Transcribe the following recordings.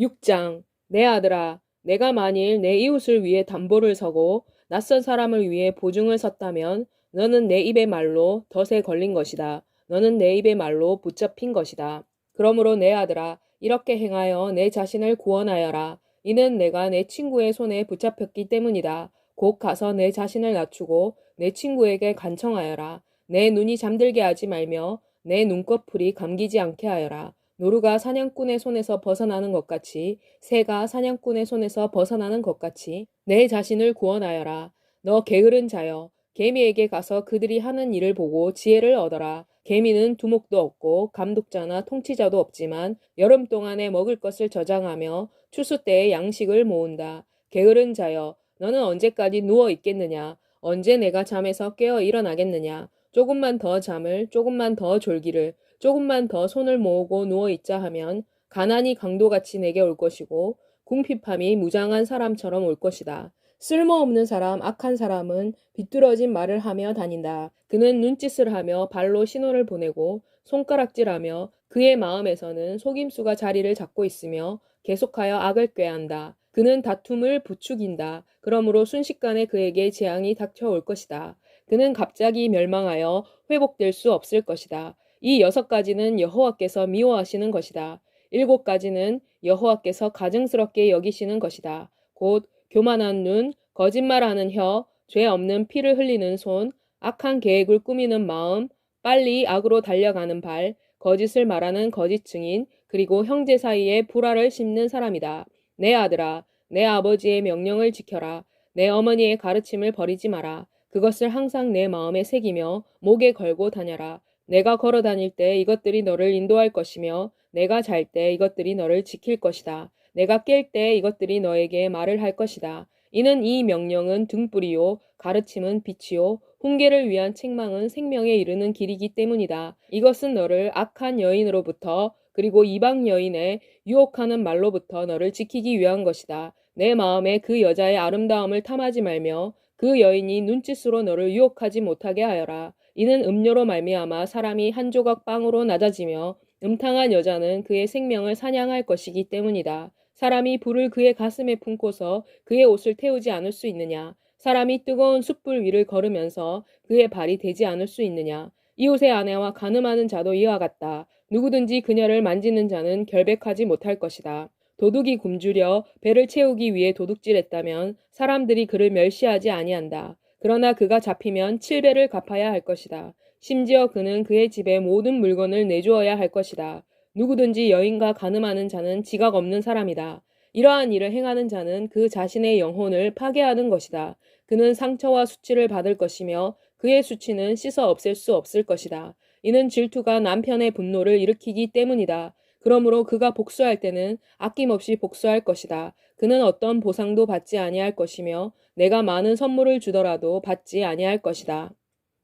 6장 내 아들아 내가 만일 내 이웃을 위해 담보를 서고 낯선 사람을 위해 보증을 섰다면 너는 내 입의 말로 덫에 걸린 것이다. 너는 내 입의 말로 붙잡힌 것이다. 그러므로 내 아들아 이렇게 행하여 내 자신을 구원하여라. 이는 내가 내 친구의 손에 붙잡혔기 때문이다. 곧 가서 내 자신을 낮추고 내 친구에게 간청하여라. 내 눈이 잠들게 하지 말며 내 눈꺼풀이 감기지 않게 하여라. 노루가 사냥꾼의 손에서 벗어나는 것 같이 새가 사냥꾼의 손에서 벗어나는 것 같이 내 자신을 구원하여라. 너 게으른 자여 개미에게 가서 그들이 하는 일을 보고 지혜를 얻어라. 개미는 두목도 없고 감독자나 통치자도 없지만 여름 동안에 먹을 것을 저장하며 추수 때에 양식을 모은다. 게으른 자여 너는 언제까지 누워 있겠느냐? 언제 내가 잠에서 깨어 일어나겠느냐? 조금만 더 잠을, 조금만 더 졸기를, 조금만 더 손을 모으고 누워 있자 하면 가난이 강도같이 내게 올 것이고 궁핍함이 무장한 사람처럼 올 것이다. 쓸모없는 사람, 악한 사람은 비뚤어진 말을 하며 다닌다. 그는 눈짓을 하며 발로 신호를 보내고 손가락질하며 그의 마음에서는 속임수가 자리를 잡고 있으며 계속하여 악을 꾀한다. 그는 다툼을 부추긴다. 그러므로 순식간에 그에게 재앙이 닥쳐올 것이다. 그는 갑자기 멸망하여 회복될 수 없을 것이다. 이 여섯 가지는 여호와께서 미워하시는 것이다. 일곱 가지는 여호와께서 가증스럽게 여기시는 것이다. 곧 교만한 눈, 거짓말하는 혀, 죄 없는 피를 흘리는 손, 악한 계획을 꾸미는 마음, 빨리 악으로 달려가는 발, 거짓을 말하는 거짓 증인, 그리고 형제 사이에 불화를 심는 사람이다. 내 아들아, 내 아버지의 명령을 지켜라. 내 어머니의 가르침을 버리지 마라. 그것을 항상 내 마음에 새기며 목에 걸고 다녀라. 내가 걸어 다닐 때 이것들이 너를 인도할 것이며 내가 잘 때 이것들이 너를 지킬 것이다. 내가 깰 때 이것들이 너에게 말을 할 것이다. 이는 이 명령은 등불이요 가르침은 빛이요 훈계를 위한 책망은 생명에 이르는 길이기 때문이다. 이것은 너를 악한 여인으로부터 그리고 이방 여인의 유혹하는 말로부터 너를 지키기 위한 것이다. 내 마음에 그 여자의 아름다움을 탐하지 말며 그 여인이 눈짓으로 너를 유혹하지 못하게 하여라. 이는 음료로 말미암아 사람이 한 조각 빵으로 낮아지며 음탕한 여자는 그의 생명을 사냥할 것이기 때문이다. 사람이 불을 그의 가슴에 품고서 그의 옷을 태우지 않을 수 있느냐? 사람이 뜨거운 숯불 위를 걸으면서 그의 발이 되지 않을 수 있느냐? 이웃의 아내와 가늠하는 자도 이와 같다. 누구든지 그녀를 만지는 자는 결백하지 못할 것이다. 도둑이 굶주려 배를 채우기 위해 도둑질했다면 사람들이 그를 멸시하지 아니한다. 그러나 그가 잡히면 7배를 갚아야 할 것이다. 심지어 그는 그의 집에 모든 물건을 내주어야 할 것이다. 누구든지 여인과 가늠하는 자는 지각 없는 사람이다. 이러한 일을 행하는 자는 그 자신의 영혼을 파괴하는 것이다. 그는 상처와 수치를 받을 것이며 그의 수치는 씻어 없앨 수 없을 것이다. 이는 질투가 남편의 분노를 일으키기 때문이다. 그러므로 그가 복수할 때는 아낌없이 복수할 것이다. 그는 어떤 보상도 받지 아니할 것이며 내가 많은 선물을 주더라도 받지 아니할 것이다.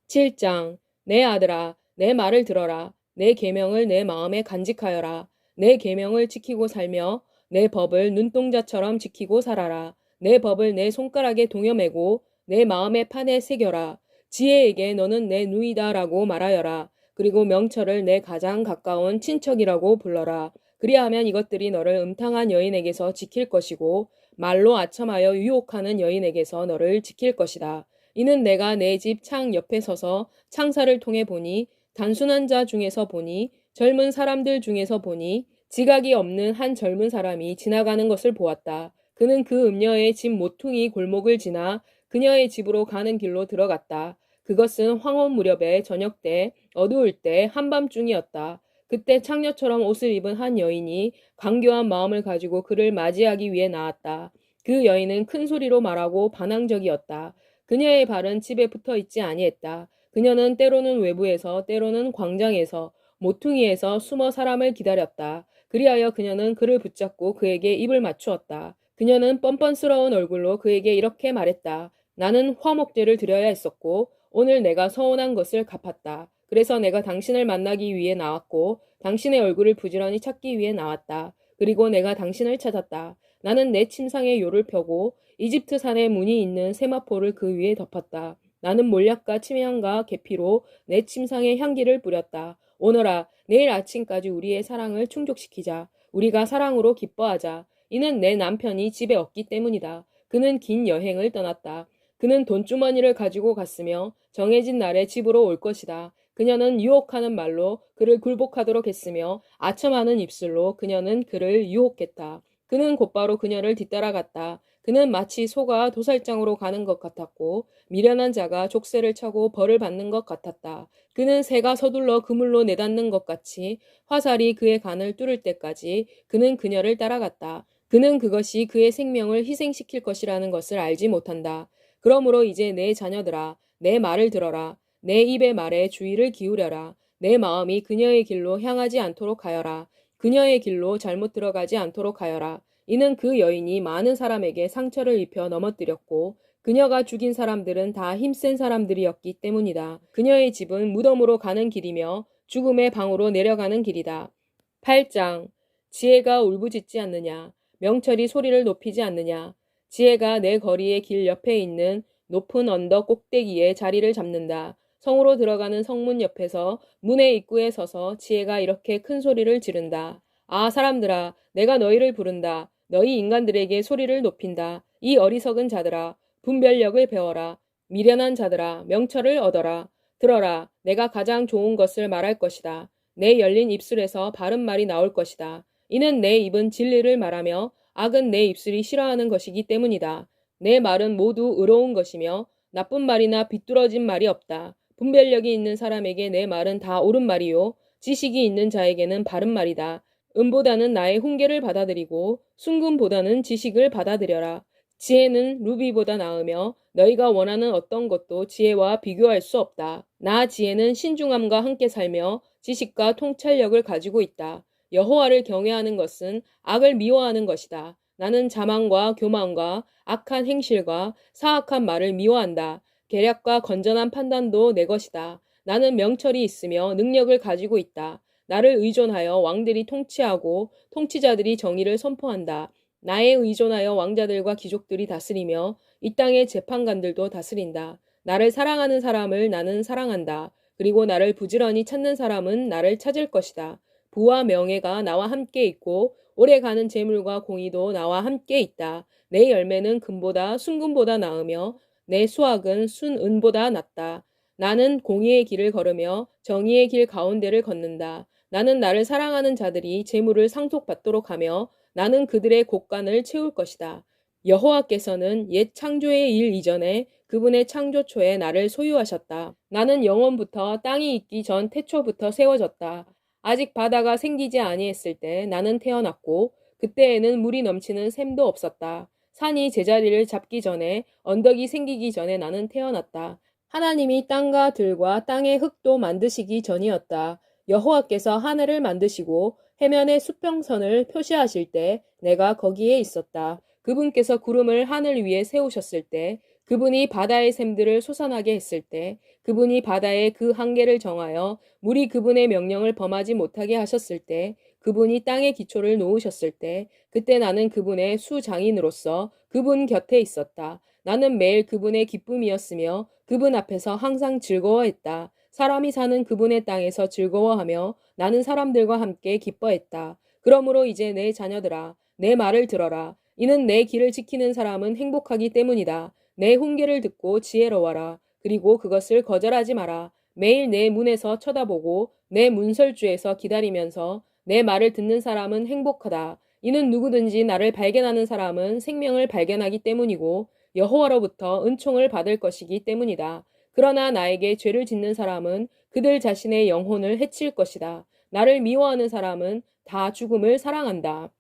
7장 내 아들아 내 말을 들어라. 내 계명을 내 마음에 간직하여라. 내 계명을 지키고 살며 내 법을 눈동자처럼 지키고 살아라. 내 법을 내 손가락에 동여매고 내 마음의 판에 새겨라. 지혜에게 너는 내 누이다라고 말하여라. 그리고 명철을 내 가장 가까운 친척이라고 불러라 그리하면 이것들이 너를 음탕한 여인에게서 지킬 것이고 말로 아첨하여 유혹하는 여인에게서 너를 지킬 것이다. 이는 내가 내 집 창 옆에 서서 창사를 통해 보니 단순한 자 중에서 보니 젊은 사람들 중에서 보니 지각이 없는 한 젊은 사람이 지나가는 것을 보았다. 그는 그 음녀의 집 모퉁이 골목을 지나 그녀의 집으로 가는 길로 들어갔다. 그것은 황혼 무렵에 저녁 때 어두울 때 한밤중이었다. 그때 창녀처럼 옷을 입은 한 여인이 강교한 마음을 가지고 그를 맞이하기 위해 나왔다. 그 여인은 큰 소리로 말하고 반항적이었다. 그녀의 발은 집에 붙어 있지 아니했다. 그녀는 때로는 외부에서 때로는 광장에서 모퉁이에서 숨어 사람을 기다렸다. 그리하여 그녀는 그를 붙잡고 그에게 입을 맞추었다. 그녀는 뻔뻔스러운 얼굴로 그에게 이렇게 말했다. 나는 화목제를 드려야 했었고 오늘 내가 서운한 것을 갚았다. 그래서 내가 당신을 만나기 위해 나왔고 당신의 얼굴을 부지런히 찾기 위해 나왔다. 그리고 내가 당신을 찾았다. 나는 내 침상에 요를 펴고 이집트 산에 문이 있는 세마포를 그 위에 덮었다. 나는 몰약과 침향과 계피로 내 침상에 향기를 뿌렸다. 오너라, 내일 아침까지 우리의 사랑을 충족시키자. 우리가 사랑으로 기뻐하자. 이는 내 남편이 집에 없기 때문이다. 그는 긴 여행을 떠났다. 그는 돈주머니를 가지고 갔으며 정해진 날에 집으로 올 것이다. 그녀는 유혹하는 말로 그를 굴복하도록 했으며 아첨하는 입술로 그녀는 그를 유혹했다. 그는 곧바로 그녀를 뒤따라갔다. 그는 마치 소가 도살장으로 가는 것 같았고 미련한 자가 족쇄를 차고 벌을 받는 것 같았다. 그는 새가 서둘러 그물로 내닫는 것 같이 화살이 그의 간을 뚫을 때까지 그는 그녀를 따라갔다. 그는 그것이 그의 생명을 희생시킬 것이라는 것을 알지 못한다. 그러므로 이제 내 자녀들아, 내 말을 들어라. 내 입의 말에 주의를 기울여라. 내 마음이 그녀의 길로 향하지 않도록 하여라. 그녀의 길로 잘못 들어가지 않도록 하여라. 이는 그 여인이 많은 사람에게 상처를 입혀 넘어뜨렸고 그녀가 죽인 사람들은 다 힘센 사람들이었기 때문이다. 그녀의 집은 무덤으로 가는 길이며 죽음의 방으로 내려가는 길이다. 8장 지혜가 울부짖지 않느냐 명철이 소리를 높이지 않느냐 지혜가 내 거리의 길 옆에 있는 높은 언덕 꼭대기에 자리를 잡는다. 성으로 들어가는 성문 옆에서 문의 입구에 서서 지혜가 이렇게 큰 소리를 지른다. 아 사람들아 내가 너희를 부른다. 너희 인간들에게 소리를 높인다. 이 어리석은 자들아 분별력을 배워라. 미련한 자들아 명철을 얻어라. 들어라 내가 가장 좋은 것을 말할 것이다. 내 열린 입술에서 바른 말이 나올 것이다. 이는 내 입은 진리를 말하며 악은 내 입술이 싫어하는 것이기 때문이다. 내 말은 모두 의로운 것이며 나쁜 말이나 비뚤어진 말이 없다. 분별력이 있는 사람에게 내 말은 다 옳은 말이요. 지식이 있는 자에게는 바른 말이다. 은보다는 나의 훈계를 받아들이고 순금보다는 지식을 받아들여라. 지혜는 루비보다 나으며 너희가 원하는 어떤 것도 지혜와 비교할 수 없다. 나 지혜는 신중함과 함께 살며 지식과 통찰력을 가지고 있다. 여호와를 경외하는 것은 악을 미워하는 것이다. 나는 자만과 교만과 악한 행실과 사악한 말을 미워한다. 계략과 건전한 판단도 내 것이다. 나는 명철이 있으며 능력을 가지고 있다. 나를 의존하여 왕들이 통치하고 통치자들이 정의를 선포한다. 나에 의존하여 왕자들과 귀족들이 다스리며 이 땅의 재판관들도 다스린다. 나를 사랑하는 사람을 나는 사랑한다. 그리고 나를 부지런히 찾는 사람은 나를 찾을 것이다. 부와 명예가 나와 함께 있고 오래가는 재물과 공의도 나와 함께 있다. 내 열매는 금보다 순금보다 나으며 내 수확은 순은보다 낫다. 나는 공의의 길을 걸으며 정의의 길 가운데를 걷는다. 나는 나를 사랑하는 자들이 재물을 상속받도록 하며 나는 그들의 곳간을 채울 것이다. 여호와께서는 옛 창조의 일 이전에 그분의 창조초에 나를 소유하셨다. 나는 영원부터 땅이 있기 전 태초부터 세워졌다. 아직 바다가 생기지 아니했을 때 나는 태어났고 그때에는 물이 넘치는 샘도 없었다. 산이 제자리를 잡기 전에 언덕이 생기기 전에 나는 태어났다. 하나님이 땅과 들과 땅의 흙도 만드시기 전이었다. 여호와께서 하늘을 만드시고 해면의 수평선을 표시하실 때 내가 거기에 있었다. 그분께서 구름을 하늘 위에 세우셨을 때 그분이 바다의 샘들을 솟아나게 했을 때 그분이 바다의 그 한계를 정하여 물이 그분의 명령을 범하지 못하게 하셨을 때 그분이 땅의 기초를 놓으셨을 때 그때 나는 그분의 수장인으로서 그분 곁에 있었다. 나는 매일 그분의 기쁨이었으며 그분 앞에서 항상 즐거워했다. 사람이 사는 그분의 땅에서 즐거워하며 나는 사람들과 함께 기뻐했다. 그러므로 이제 내 자녀들아, 내 말을 들어라. 이는 내 길을 지키는 사람은 행복하기 때문이다. 내 훈계를 듣고 지혜로워라. 그리고 그것을 거절하지 마라. 매일 내 문에서 쳐다보고 내 문설주에서 기다리면서 내 말을 듣는 사람은 행복하다. 이는 누구든지 나를 발견하는 사람은 생명을 발견하기 때문이고 여호와로부터 은총을 받을 것이기 때문이다. 그러나 나에게 죄를 짓는 사람은 그들 자신의 영혼을 해칠 것이다. 나를 미워하는 사람은 다 죽음을 사랑한다.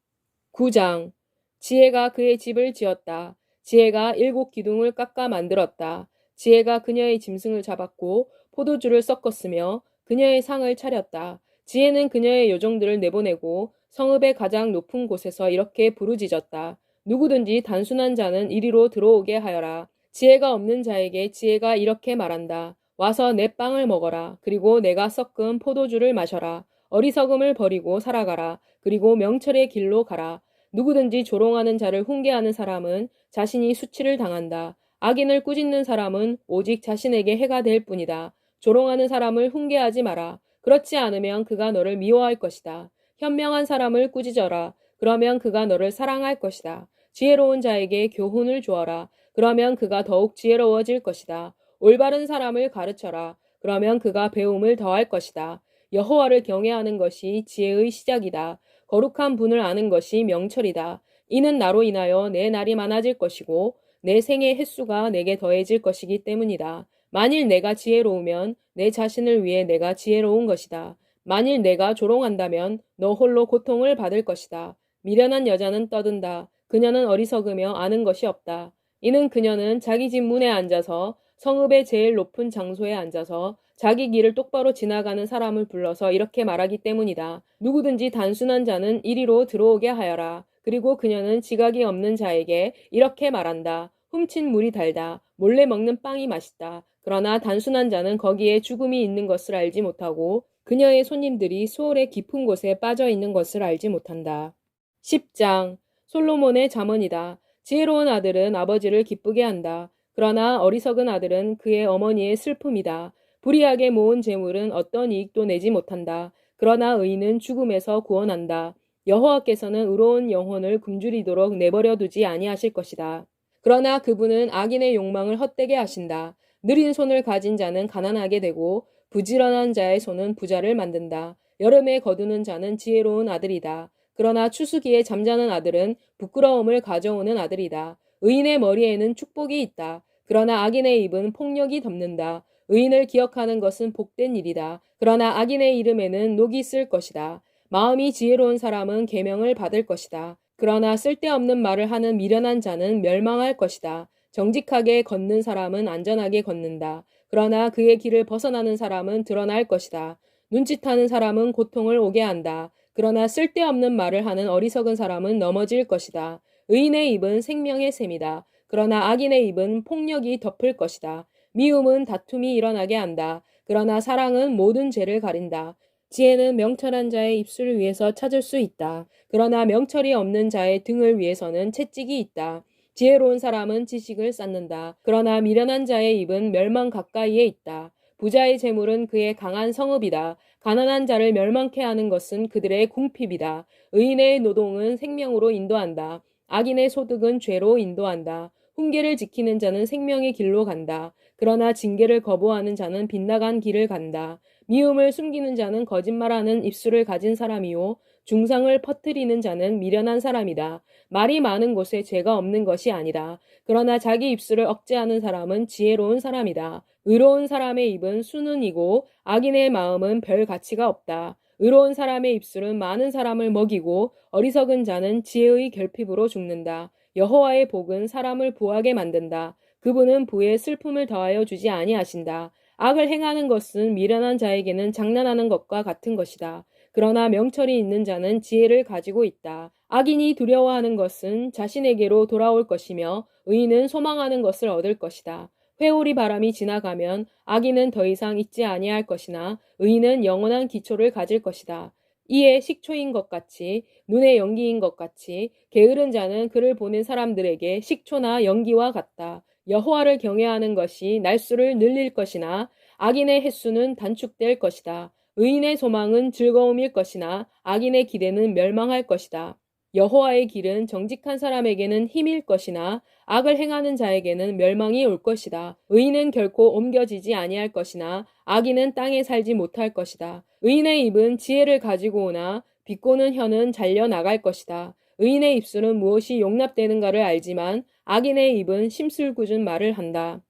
9장 지혜가 그의 집을 지었다. 지혜가 일곱 기둥을 깎아 만들었다. 지혜가 그녀의 짐승을 잡았고 포도주를 섞었으며 그녀의 상을 차렸다. 지혜는 그녀의 요정들을 내보내고 성읍의 가장 높은 곳에서 이렇게 부르짖었다. 누구든지 단순한 자는 이리로 들어오게 하여라. 지혜가 없는 자에게 지혜가 이렇게 말한다. 와서 내 빵을 먹어라. 그리고 내가 섞은 포도주를 마셔라. 어리석음을 버리고 살아가라. 그리고 명철의 길로 가라. 누구든지 조롱하는 자를 훈계하는 사람은 자신이 수치를 당한다. 악인을 꾸짖는 사람은 오직 자신에게 해가 될 뿐이다. 조롱하는 사람을 훈계하지 마라. 그렇지 않으면 그가 너를 미워할 것이다. 현명한 사람을 꾸짖어라. 그러면 그가 너를 사랑할 것이다. 지혜로운 자에게 교훈을 주어라. 그러면 그가 더욱 지혜로워질 것이다. 올바른 사람을 가르쳐라. 그러면 그가 배움을 더할 것이다. 여호와를 경외하는 것이 지혜의 시작이다. 거룩한 분을 아는 것이 명철이다. 이는 나로 인하여 내 날이 많아질 것이고 내 생의 횟수가 내게 더해질 것이기 때문이다. 만일 내가 지혜로우면 내 자신을 위해 내가 지혜로운 것이다. 만일 내가 조롱한다면 너 홀로 고통을 받을 것이다. 미련한 여자는 떠든다. 그녀는 어리석으며 아는 것이 없다. 이는 그녀는 자기 집 문에 앉아서 성읍의 제일 높은 장소에 앉아서 자기 길을 똑바로 지나가는 사람을 불러서 이렇게 말하기 때문이다. 누구든지 단순한 자는 이리로 들어오게 하여라. 그리고 그녀는 지각이 없는 자에게 이렇게 말한다. 훔친 물이 달다. 몰래 먹는 빵이 맛있다. 그러나 단순한 자는 거기에 죽음이 있는 것을 알지 못하고 그녀의 손님들이 수월의 깊은 곳에 빠져 있는 것을 알지 못한다. 10장 솔로몬의 잠언이다. 지혜로운 아들은 아버지를 기쁘게 한다. 그러나 어리석은 아들은 그의 어머니의 슬픔이다. 불의하게 모은 재물은 어떤 이익도 내지 못한다. 그러나 의인은 죽음에서 구원한다. 여호와께서는 의로운 영혼을 굶주리도록 내버려 두지 아니하실 것이다. 그러나 그분은 악인의 욕망을 헛되게 하신다. 느린 손을 가진 자는 가난하게 되고 부지런한 자의 손은 부자를 만든다. 여름에 거두는 자는 지혜로운 아들이다. 그러나 추수기에 잠자는 아들은 부끄러움을 가져오는 아들이다. 의인의 머리에는 축복이 있다. 그러나 악인의 입은 폭력이 덮는다. 의인을 기억하는 것은 복된 일이다. 그러나 악인의 이름에는 녹이 있을 것이다. 마음이 지혜로운 사람은 계명을 받을 것이다. 그러나 쓸데없는 말을 하는 미련한 자는 멸망할 것이다. 정직하게 걷는 사람은 안전하게 걷는다. 그러나 그의 길을 벗어나는 사람은 드러날 것이다. 눈짓하는 사람은 고통을 오게 한다. 그러나 쓸데없는 말을 하는 어리석은 사람은 넘어질 것이다. 의인의 입은 생명의 샘이다. 그러나 악인의 입은 폭력이 덮을 것이다. 미움은 다툼이 일어나게 한다. 그러나 사랑은 모든 죄를 가린다. 지혜는 명철한 자의 입술을 위해서 찾을 수 있다. 그러나 명철이 없는 자의 등을 위해서는 채찍이 있다. 지혜로운 사람은 지식을 쌓는다. 그러나 미련한 자의 입은 멸망 가까이에 있다. 부자의 재물은 그의 강한 성읍이다. 가난한 자를 멸망케 하는 것은 그들의 궁핍이다. 의인의 노동은 생명으로 인도한다. 악인의 소득은 죄로 인도한다. 훈계를 지키는 자는 생명의 길로 간다. 그러나 징계를 거부하는 자는 빗나간 길을 간다. 미움을 숨기는 자는 거짓말하는 입술을 가진 사람이요. 중상을 퍼뜨리는 자는 미련한 사람이다. 말이 많은 곳에 죄가 없는 것이 아니다. 그러나 자기 입술을 억제하는 사람은 지혜로운 사람이다. 의로운 사람의 입은 수는이고 악인의 마음은 별 가치가 없다. 의로운 사람의 입술은 많은 사람을 먹이고 어리석은 자는 지혜의 결핍으로 죽는다. 여호와의 복은 사람을 부하게 만든다. 그분은 부에 슬픔을 더하여 주지 아니하신다. 악을 행하는 것은 미련한 자에게는 장난하는 것과 같은 것이다. 그러나 명철이 있는 자는 지혜를 가지고 있다. 악인이 두려워하는 것은 자신에게로 돌아올 것이며 의인은 소망하는 것을 얻을 것이다. 회오리 바람이 지나가면 악인은 더 이상 있지 아니할 것이나 의인은 영원한 기초를 가질 것이다. 이에 식초인 것 같이 눈의 연기인 것 같이 게으른 자는 그를 보는 사람들에게 식초나 연기와 같다. 여호와를 경외하는 것이 날수를 늘릴 것이나 악인의 횟수는 단축될 것이다. 의인의 소망은 즐거움일 것이나 악인의 기대는 멸망할 것이다. 여호와의 길은 정직한 사람에게는 힘일 것이나 악을 행하는 자에게는 멸망이 올 것이다. 의인은 결코 옮겨지지 아니할 것이나 악인은 땅에 살지 못할 것이다. 의인의 입은 지혜를 가지고 오나 비꼬는 혀는 잘려 나갈 것이다. 의인의 입술은 무엇이 용납되는가를 알지만 악인의 입은 심술궂은 말을 한다.